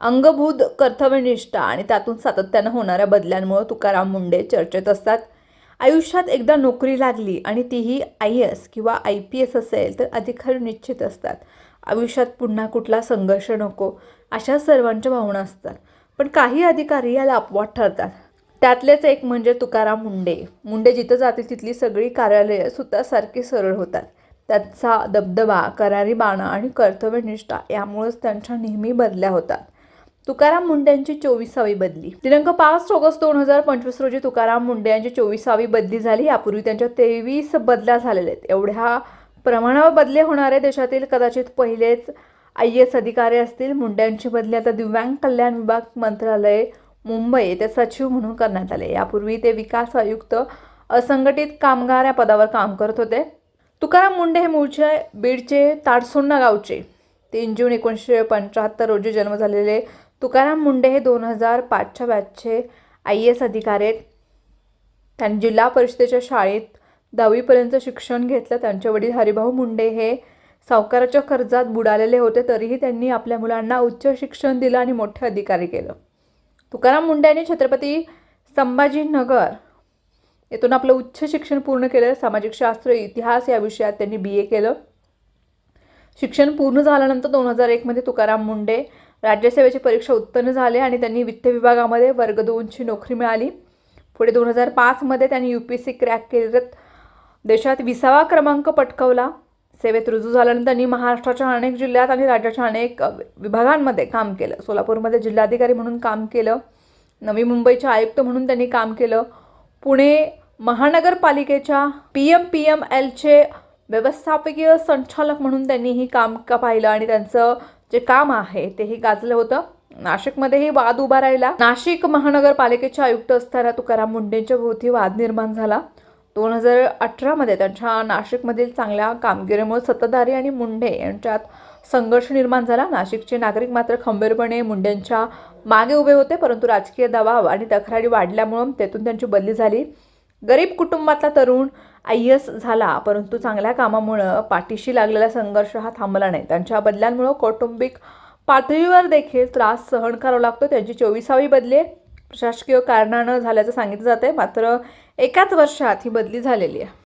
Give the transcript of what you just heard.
अंगभूत कर्तव्यनिष्ठा आणि त्यातून सातत्यानं होणाऱ्या बदल्यांमुळे तुकाराम मुंडे चर्चेत असतात. आयुष्यात एकदा नोकरी लागली आणि तीही आय एस किंवा आय पी एस असेल तर अधिकारी निश्चित असतात. आयुष्यात पुन्हा कुठला संघर्ष नको अशा सर्वांच्या भावना असतात. पण काही अधिकारी याला अपवाद ठरतात. त्यातलेच एक म्हणजे तुकाराम मुंडे. मुंडे जिथं जातील तिथली सगळी कार्यालयं सारखी सरळ होतात. त्यांचा दबदबा करारी बाणा आणि कर्तव्यनिष्ठा यामुळेच त्यांच्या नेहमी बदल्या होतात. तुकाराम मुंडे यांची चोवीसावी बदली. दिनांक पाच ऑगस्ट दोन हजार पंचवीस रोजी तुकाराम मुंडे यांची चोवीसावी बदली झाली. यापूर्वी त्यांच्या तेवीस बदल्या झालेल्या आहेत. एवढ्या प्रमाणावर बदले होणारे देशातील कदाचित पहिलेच आय एस अधिकारी असतील. मुंड्यांची बदली आता दिव्यांग कल्याण विभाग मंत्रालय मुंबई येथे सचिव म्हणून करण्यात आले. यापूर्वी ते विकास आयुक्त असंघटित कामगार या पदावर काम करत होते. तुकाराम मुंडे हे मूळचे बीडचे ताडसोंडा गावचे. तीन जून एकोणीसशे पंच्याहत्तर रोजी जन्म झालेले तुकाराम मुंडे हे दोन हजार पाचच्या बॅचचे आय एस अधिकारी आहेत. त्यांनी जिल्हा परिषदेच्या शाळेत दहावीपर्यंत शिक्षण घेतलं. त्यांचे वडील हरिभाऊ मुंडे हे सावकाराच्या कर्जात बुडालेले होते. तरीही त्यांनी आपल्या मुलांना उच्च शिक्षण दिलं आणि मोठे अधिकारी केलं. तुकाराम मुंडे यांनी छत्रपती संभाजीनगर येथून आपलं उच्च शिक्षण पूर्ण केलं. सामाजिक शास्त्र इतिहास या विषयात त्यांनी बी ए केलं. शिक्षण पूर्ण झाल्यानंतर दोन हजार एकमध्ये तुकाराम मुंडे राज्यसेवेची परीक्षा उत्तीर्ण झाले आणि त्यांनी वित्त विभागामध्ये वर्ग दोनची नोकरी मिळाली. पुढे दोन हजार पाचमध्ये त्यांनी यू पी सी क्रॅक केलं देशात विसावा क्रमांक पटकवला. सेवेत रुजू झाल्यानंतर त्यांनी महाराष्ट्राच्या अनेक जिल्ह्यात आणि राज्याच्या अनेक विभागांमध्ये काम केलं. सोलापूरमध्ये जिल्हाधिकारी म्हणून काम केलं. नवी मुंबईचे आयुक्त म्हणून त्यांनी काम केलं. पुणे महानगरपालिकेच्या पी एम पी एम एलचे व्यवस्थापकीय संचालक म्हणून त्यांनी ही काम का पाहिलं आणि त्यांचं जे काम आहे तेही गाजलं होतं. नाशिकमध्येही वाद उभा राहिला. नाशिक महानगरपालिकेचे आयुक्त असताना तुकाराम मुंडेंच्या भोवती वाद निर्माण झाला. दोन हजार अठरामध्ये त्यांच्या नाशिकमधील चांगल्या कामगिरीमुळे सत्ताधारी आणि मुंडे यांच्यात संघर्ष निर्माण झाला. नाशिकचे नागरिक मात्र खंबीरपणे मुंडेंच्या मागे उभे होते परंतु राजकीय दबाव आणि तक्रारी वाढल्यामुळं तेथून त्यांची बदली झाली. गरीब कुटुंबातला तरुण आय एस झाला परंतु चांगल्या कामामुळं पाठीशी लागलेला संघर्ष हा थांबला नाही. त्यांच्या बदल्यांमुळं कौटुंबिक पातळीवर देखील त्रास सहन करावा लागतो. त्यांची चोवीसावी बदली प्रशासकीय कारणानं झाल्याचं सांगितलं जाते मात्र एकाच वर्षात ही बदली झालेली आहे.